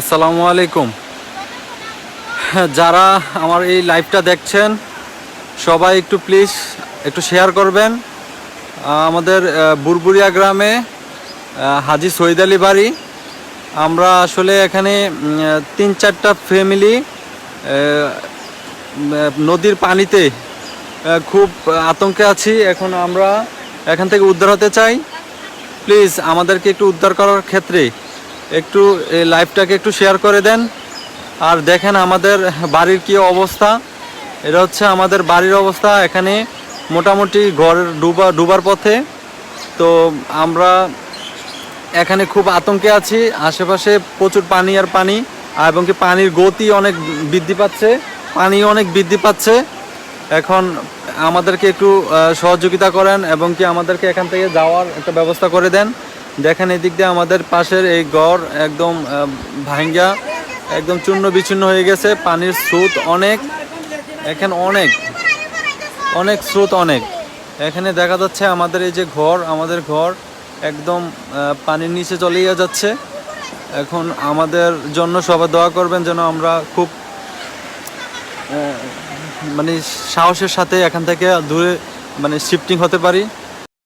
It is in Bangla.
আসসালামু আলাইকুম। হ্যাঁ, যারা আমার এই লাইভটা দেখছেন সবাই একটু প্লিজ একটু শেয়ার করবেন। আমাদের বুরবুরিয়া গ্রামে হাজি সৈদ আলী বাড়ি। আমরা আসলে এখানে তিন চারটা ফ্যামিলি নদীর পানিতে খুব আতঙ্কে আছি। এখন আমরা এখান থেকে উদ্ধার হতে চাই। প্লিজ আমাদেরকে একটু উদ্ধার করার ক্ষেত্রে একটু এই লাইভটাকে একটু শেয়ার করে দেন। আর দেখেন আমাদের বাড়ির কি অবস্থা। এটা হচ্ছে আমাদের বাড়ির অবস্থা। এখানে মোটামুটি ঘর ডুবা, ডুবার পথে। তো আমরা এখানে খুব আতঙ্কে আছি। আশেপাশে প্রচুর পানি আর পানি এবং কি পানির গতি অনেক বৃদ্ধি পাচ্ছে। পানি অনেক বৃদ্ধি পাচ্ছে। এখন আমাদেরকে একটু সহযোগিতা করেন এবং কি আমাদেরকে এখান থেকে যাওয়ার একটা ব্যবস্থা করে দেন। দেখেন এদিক দিয়ে আমাদের পাশের এই গড় একদম ভাঙ্গা, একদম চূর্ণ বিচ্ছিন্ন হয়ে গেছে, পানির স্রোত অনেক, এখানে অনেক অনেক স্রোত অনেক। এখানে দেখা যাচ্ছে আমাদের এই যে ঘর, আমাদের ঘর একদম পানির নিচে চলেই যাচ্ছে। এখন আমাদের জন্য সবাই দোয়া করবেন যেন আমরা খুব মানে সাহসের সাথে এখান থেকে দূরে মানে শিফটিং হতে পারি।